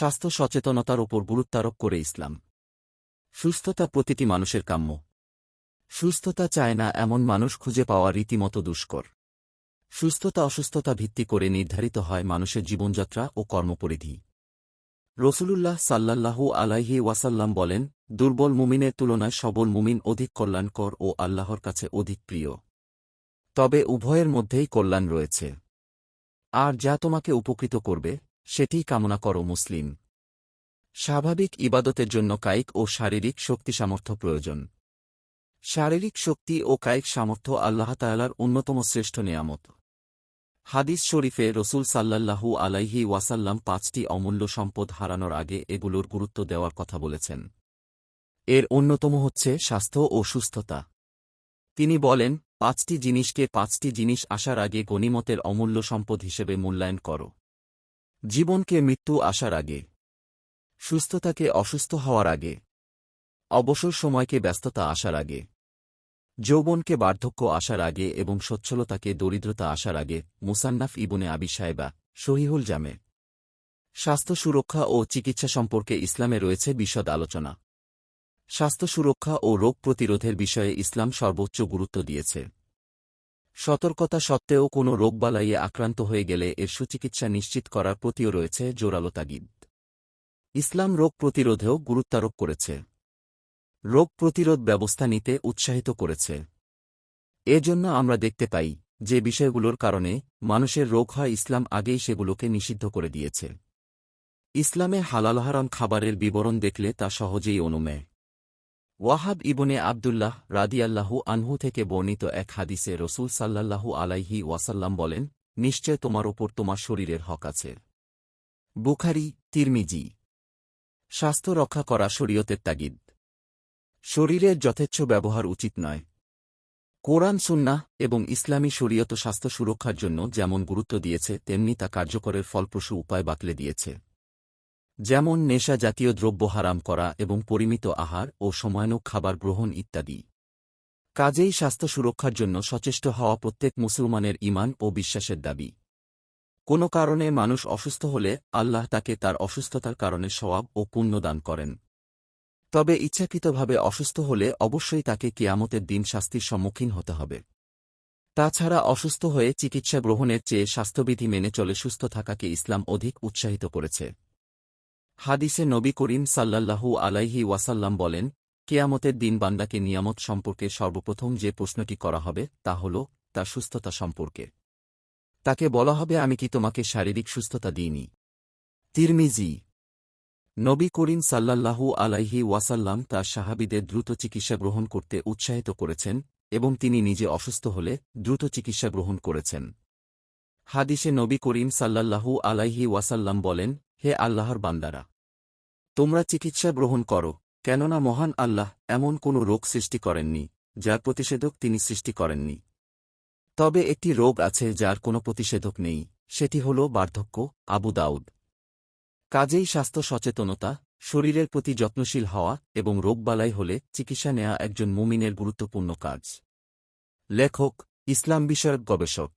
স্বাস্থ্য সচেতনতার ওপর গুরুত্বারোপ করে ইসলাম। সুস্থতা প্রতিটি মানুষের কাম্য। সুস্থতা চায় না এমন মানুষ খুঁজে পাওয়া রীতিমতো দুষ্কর। সুস্থতা অসুস্থতা ভিত্তি করে নির্ধারিত হয় মানুষের জীবনযাত্রা ও কর্মপরিধি। রসুলুল্লাহ সাল্লাল্লাহু আলাইহি ওয়াসাল্লাম বলেন, দুর্বল মুমিনের তুলনায় সবল মুমিন অধিক কল্যাণকর ও আল্লাহর কাছে অধিক প্রিয়। তবে উভয়ের মধ্যেই কল্যাণ রয়েছে। আর যা তোমাকে উপকৃত করবে সেটিই কামনা করো, মুসলিম। স্বাভাবিক ইবাদতের জন্য কায়িক ও শারীরিক শক্তি সামর্থ্য প্রয়োজন। শারীরিক শক্তি ও কায়িক সামর্থ্য আল্লাহ তায়ালার অন্যতম শ্রেষ্ঠ নিয়ামত। হাদিস শরীফে রসুল সাল্লাল্লাহু আলাইহি ওয়াসাল্লাম পাঁচটি অমূল্য সম্পদ হারানোর আগে এগুলোর গুরুত্ব দেওয়ার কথা বলেছেন। এর অন্যতম হচ্ছে স্বাস্থ্য ও সুস্থতা। তিনি বলেন, পাঁচটি জিনিসকে পাঁচটি জিনিস আসার আগে গণিমতের অমূল্য সম্পদ হিসেবে মূল্যায়ন করো। জীবনকে মৃত্যু আসার আগে, সুস্থতাকে অসুস্থ হওয়ার আগে, অবসর সময়কে ব্যস্ততা আসার আগে, যৌবনকে বার্ধক্য আসার আগে এবং সচ্ছলতাকে দরিদ্রতা আসার আগে মুসান্নাফ ইবনে আবি সাহেবা শহীহুল জামে। স্বাস্থ্য সুরক্ষা ও চিকিৎসা সম্পর্কে ইসলামে রয়েছে বিশদ আলোচনা। স্বাস্থ্য সুরক্ষা ও রোগ প্রতিরোধের বিষয়ে ইসলাম সর্বোচ্চ গুরুত্ব দিয়েছে। সতর্কতা সত্ত্বেও কোনো রোগবালাইয়ে আক্রান্ত হয়ে গেলে এর সুচিকিৎসা নিশ্চিত করার প্রতিও রয়েছে জোরালো তাগিদ। ইসলাম রোগ প্রতিরোধেও গুরুত্বারোপ করেছে। রোগ প্রতিরোধ ব্যবস্থা নিতে উৎসাহিত করেছে। এজন্য আমরা দেখতে পাই যে বিষয়গুলোর কারণে মানুষের রোগ হয় ইসলাম আগেই সেগুলোকে নিষিদ্ধ করে দিয়েছে। ইসলামে হালালহারাম খাবারের বিবরণ দেখলে তা সহজেই অনুমেয় ওয়াহাব ইবনে আবদুল্লাহ রাদিয়াল্লাহু আনহু থেকে বর্ণিত এক হাদিসে রসুল সাল্লাল্লাহু আলাইহি ওয়াসাল্লাম বলেন, নিশ্চয় তোমার ওপর তোমার শরীরের হক আছে। বুখারি, তিরমিজি। স্বাস্থ্য রক্ষা করা শরীয়তের তাগিদ। শরীরের যথেচ্ছ ব্যবহার উচিত নয়। কোরআন, সুন্নাহ এবং ইসলামী শরীয়ত স্বাস্থ্য সুরক্ষার জন্য যেমন গুরুত্ব দিয়েছে, তেমনি তা কার্যকরের ফলপ্রসূ উপায় বাতলে দিয়েছে। যেমন নেশা জাতীয় দ্রব্য হারাম করা এবং পরিমিত আহার ও সময়ানুক খাবার গ্রহণ ইত্যাদি। কাজেই স্বাস্থ্য সুরক্ষার জন্য সচেষ্ট হওয়া প্রত্যেক মুসলমানের ইমান ও বিশ্বাসের দাবি। কোনো কারণে মানুষ অসুস্থ হলে আল্লাহ তাকে তার অসুস্থতার কারণে সওয়াব ও পুণ্য দান করেন। তবে ইচ্ছাকৃতভাবে অসুস্থ হলে অবশ্যই তাকে কেয়ামতের দিন শাস্তির সম্মুখীন হতে হবে। তাছাড়া অসুস্থ হয়ে চিকিৎসা গ্রহণের চেয়ে স্বাস্থ্যবিধি মেনে চলে সুস্থ থাকাকে ইসলাম অধিক উৎসাহিত করেছে। হাদিসে নবী করিম সাল্লাল্লাহু আলাইহি ওয়াসাল্লাম বলেন, কেয়ামতের দিন বান্দাকে নিয়ামত সম্পর্কে সর্বপ্রথম যে প্রশ্নটি করা হবে তা হল, তার সুস্থতা সম্পর্কে। তাকে বলা হবে, আমি কি তোমাকে শারীরিক সুস্থতা দিইনি? তিরমিজি, নবী করিম সাল্লাল্লাহু আলাইহি ওয়াসাল্লাম তার সাহাবিদের দ্রুত চিকিৎসা গ্রহণ করতে উৎসাহিত করেছেন এবং তিনি নিজে অসুস্থ হলে দ্রুত চিকিৎসা গ্রহণ করেছেন। হাদিসে নবী করিম সাল্লাল্লাহু আলাইহি ওয়াসাল্লাম বলেন হে আল্লাহর বান্দারা, তোমরা চিকিৎসা গ্রহণ করো, কেননা মহান আল্লাহ এমন কোনো রোগ সৃষ্টি করেননি, যার প্রতিষেধক তিনি সৃষ্টি করেননি। তবে একটি রোগ আছে যার কোনো প্রতিষেধক নেই, সেটি হল বার্ধক্য, আবু দাউদ। কাজেই স্বাস্থ্য সচেতনতা, শরীরের প্রতি যত্নশীল হওয়া এবং রোগবালাই হলে চিকিৎসা নেয়া একজন মুমিনের গুরুত্বপূর্ণ কাজ। লেখক, ইসলাম বিষয়ক গবেষক।